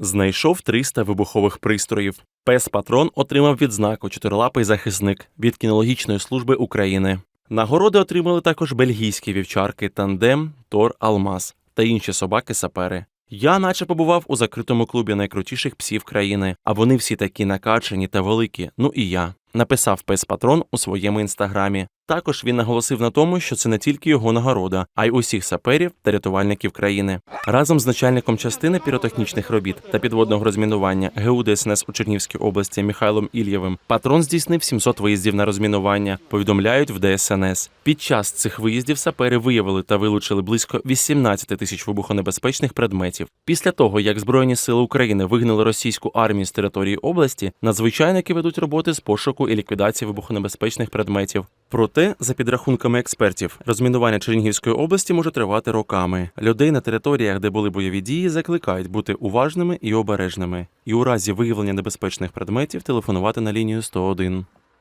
Знайшов 300 вибухових пристроїв. Пес Патрон отримав відзнаку чотирилапий захисник від кінологічної служби України. Нагороди отримали також бельгійські вівчарки Тандем, Тор Алмаз та інші собаки-сапери. Я наче побував у закритому клубі найкрутіших псів країни, а вони всі такі накачані та великі. Ну і я. Написав пес Патрон у своєму інстаграмі. Також він наголосив на тому, що це не тільки його нагорода, а й усіх саперів та рятувальників країни. Разом з начальником частини піротехнічних робіт та підводного розмінування ГУ ДСНС у Чернівській області Михайлом Ільєвим патрон здійснив 700 виїздів на розмінування. Повідомляють в ДСНС. Під час цих виїздів сапери виявили та вилучили близько 18 тисяч вибухонебезпечних предметів. Після того, як Збройні сили України вигнали російську армію з території області, надзвичайники ведуть роботи з пошуку і ліквідації вибухонебезпечних предметів. Проте, за підрахунками експертів, розмінування Чернігівської області може тривати роками. Людей на територіях, де були бойові дії, закликають бути уважними і обережними, і у разі виявлення небезпечних предметів телефонувати на лінію 101.